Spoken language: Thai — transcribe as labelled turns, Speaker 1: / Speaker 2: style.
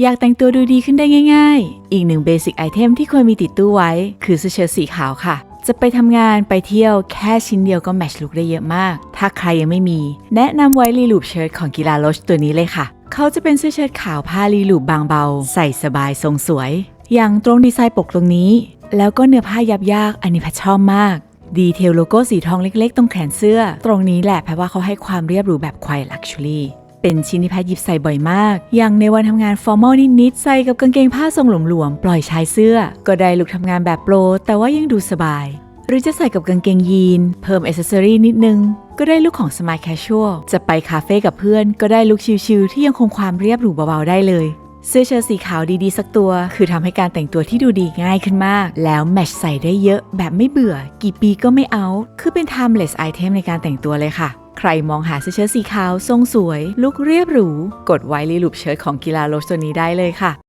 Speaker 1: อยากแต่งตัวดูดีขึ้นได้ง่าย ๆ อีกหนึ่งเบสิกไอเทมที่ควรมีติดตู้ไว้ คือเสื้อเชิ้ตสีขาวค่ะ จะไปทำงานไปเที่ยวแค่ชิ้นเดียวก็แมชลุคได้เยอะมาก ถ้าใครยังไม่มี แนะนำไว้รีลูปเชิ้ตของกีฬาโลชตัวนี้เลยค่ะ เขาจะเป็นเสื้อเชิ้ตขาวผ้ารีลูปบางเบา ใส่สบายทรงสวย อย่างตรงดีไซน์ปกตรงนี้ แล้วก็เนื้อผ้ายับยากอันนี้แพทชอบมากดีเทลโลโก้สีทองเล็กๆ ตรงแขนเสื้อ ตรงนี้แหละแพทว่าเขาให้ความเรียบหรูแบบควายลักชัวรี่ เป็นชิ้นที่แพทหยิบใส่บ่อยมาก อย่างในวันทำงานฟอร์มอลนิดๆใส่กับกางเกงผ้าทรงหลวมๆปล่อยชายเสื้อ ก็ได้ลุคทำงานแบบโปร แต่ว่ายังดูสบาย หรือจะใส่กับกางเกงยีน เพิ่มอ c เซอรี่นิดนึง ก็ได้ลุคของสมายแคชชวลจะไปคาเฟ่กับเพื่อน ก็ได้ลุคชิลๆที่ยังคงความเรียบหรูเบาๆได้เลยเสื้อเชิ้ตสีขาวดีๆ สักตัว คือทำให้การแต่งตัวที่ดูดีง่ายขึ้นมาก แล้วแมทช์ใส่ได้เยอะแบบไม่เบื่อ กี่ปีก็ไม่เอา คือเป็น timeless item ในการแต่งตัวเลยค่ะ ใครมองหาเสื้อเชิ้ตสีขาว ทรงสวย ลุคเรียบหรู กดไว้รีลูปเชิ้ตของกีฬาโลชตัวนี้ได้เลยค่ะ